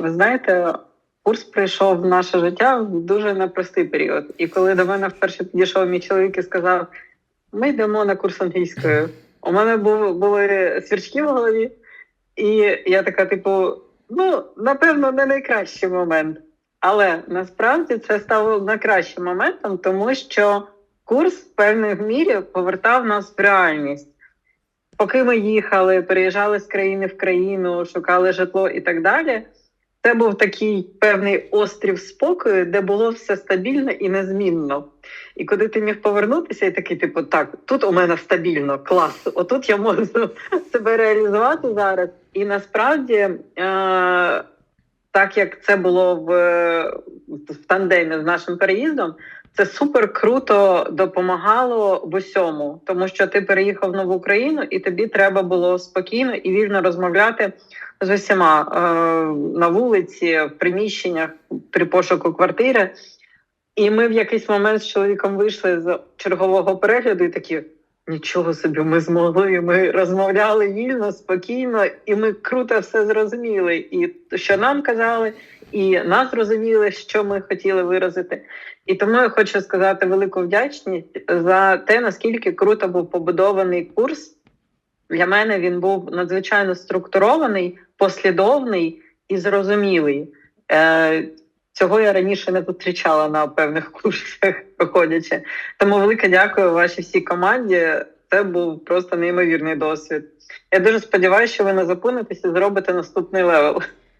ви знаєте, курс прийшов в наше життя в дуже непростий період. І коли до мене вперше підійшов мій чоловік і сказав: ми йдемо на курс англійської. У мене були свірчки в голові, і я така, типу, ну, напевно, не найкращий момент. Але насправді це стало найкращим моментом, тому що курс в певній мірі повертав нас в реальність. Поки ми їхали, переїжджали з країни в країну, шукали житло і так далі. Це був такий певний острів спокою, де було все стабільно і незмінно. І куди ти міг повернутися, і такий, типу, так, тут у мене стабільно, клас, отут я можу себе реалізувати зараз. І насправді, е- так як це було в, в тандемі з нашим переїздом, це супер круто допомагало в усьому, тому що ти переїхав в нову країну, і тобі треба було спокійно і вільно розмовляти з усіма е, на вулиці, в приміщеннях при пошуку квартири. І ми в якийсь момент з чоловіком вийшли з чергового перегляду і такі. Нічого собі, ми змогли. Ми розмовляли вільно, спокійно, і ми круто все зрозуміли. І що нам казали, і нас зрозуміли, що ми хотіли виразити. І тому я хочу сказати велику вдячність за те, наскільки круто був побудований курс. Для мене він був надзвичайно структурований, послідовний і зрозумілий. Цього я раніше не зустрічала на певних курсах, проходячи. Тому велике дякую вашій всій команді. Це був просто неймовірний досвід. Я дуже сподіваюся, що ви не зупинитеся і зробите наступний левел.